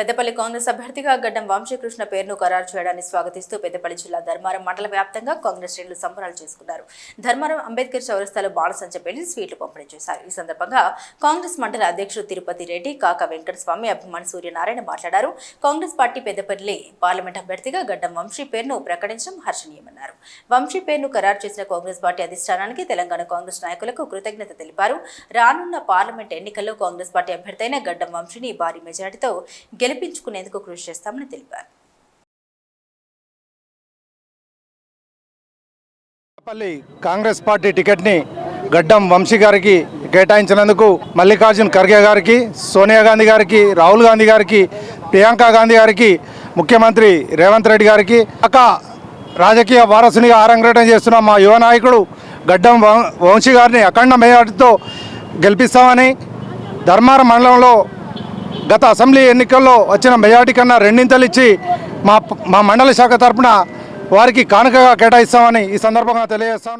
పెద్దపల్లి కాంగ్రెస్ అభ్యర్థిగా గడ్డం వంశీకృష్ణ పేరును ఖరారు చేయడాన్ని స్వాగతిస్తూ పెద్దపల్లి జిల్లా ధర్మారం మండల వ్యాప్తంగా కాంగ్రెస్ శ్రేణులు సంబరాలు చేసుకున్నారు. ధర్మారం అంబేద్కర్ చౌరస్తాలో బాణసంచ పెళ్ళి స్వీట్లు పంపిణీ చేశారు. ఈ సందర్భంగా కాంగ్రెస్ మండల అధ్యక్షుడు తిరుపతి రెడ్డి కాక వెంకటస్వామి అభిమాని సూర్యనారాయణ మాట్లాడారు. కాంగ్రెస్ పార్టీ పెద్దపల్లి పార్లమెంట్ అభ్యర్థిగా గడ్డం వంశీ పేరును ప్రకటించడం హర్షణీయమన్నారు. వంశీ పేరును ఖరారు చేసిన కాంగ్రెస్ పార్టీ అధిష్టానానికి తెలంగాణ కాంగ్రెస్ నాయకులకు కృతజ్ఞత తెలిపారు. రానున్న పార్లమెంట్ ఎన్నికల్లో కాంగ్రెస్ పార్టీ అభ్యర్థి అయిన గడ్డం వంశీని భారీ మెజారిటీతో గెలిపించుకునేందుకు కృషి చేస్తామని తెలిపారు. పల్లి కాంగ్రెస్ పార్టీ టికెట్ని గడ్డం వంశీ గారికి కేటాయించినందుకు మల్లికార్జున్ ఖర్గే గారికి సోనియా గాంధీ గారికి రాహుల్ గాంధీ గారికి ప్రియాంక గాంధీ గారికి ముఖ్యమంత్రి రేవంత్ రెడ్డి గారికి అక్క రాజకీయ వారసునిగా ఆరంగేటం చేస్తున్న మా యువ నాయకుడు గడ్డం వం- వంశీ గారిని అఖండ మేయటితో గెలిపిస్తామని ధర్మారం మండలంలో గత అసెంబ్లీ ఎన్నికల్లో వచ్చిన మెజార్టీ కన్నా రెండింతలు ఇచ్చి మా మా మండల శాఖ తరఫున వారికి కానుకగా కేటాయిస్తామని ఈ సందర్భంగా తెలియజేస్తాను